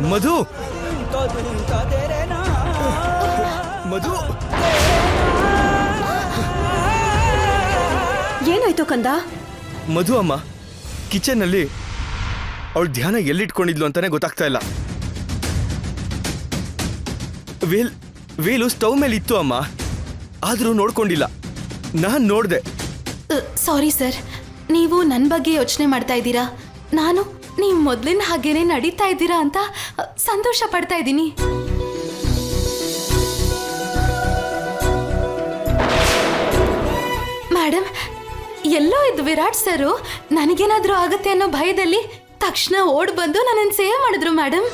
ಮಧು. ಮಧು. ಏನಾಯ್ತು ಕಂದ? ಮಧು ಅಮ್ಮ ಕಿಚನ್ ಅಲ್ಲಿ ಅವಳು ಧ್ಯಾನ ಎಲ್ಲಿಟ್ಕೊಂಡಿದ್ಲು ಅಂತಾನೆ ಗೊತ್ತಾಗ್ತಾ ಇಲ್ಲ. ವೇಲ್ ವೇಲು ಸ್ಟವ್ ಮೇಲೆ ಇತ್ತು ಅಮ್ಮ. ಆದರೂ ನೋಡ್ಕೊಂಡಿಲ್ಲ. ನಾನು ನೋಡ್ದೆ. Sorry sir. ನೀವು ನನ್ನ ಬಗ್ಗೆ ಯೋಚನೆ ಮಾಡ್ತಾ ಇದ್ದೀರಾ? ನಾನು? ನೀವು ಮೊದಲಿನ ಹಾಗೇನೆ ನಡೀತಾ ಇದ್ದೀರಾ ಅಂತ ಸಂತೋಷ ಪಡ್ತಾ ಇದ್ದೀನಿ. ಮೇಡಮ್ ಎಲ್ಲೋ ಇದ್ದು ವಿರಾಟ್ ಸರು, ನನಗೇನಾದರೂ ಆಗುತ್ತೆ ಅನ್ನೋ ಭಯದಲ್ಲಿ ತಕ್ಷಣ ಓಡ್ ಬಂದು ನನ್ನನ್ನು ಸೇವ್ ಮಾಡಿದ್ರು ಮೇಡಮ್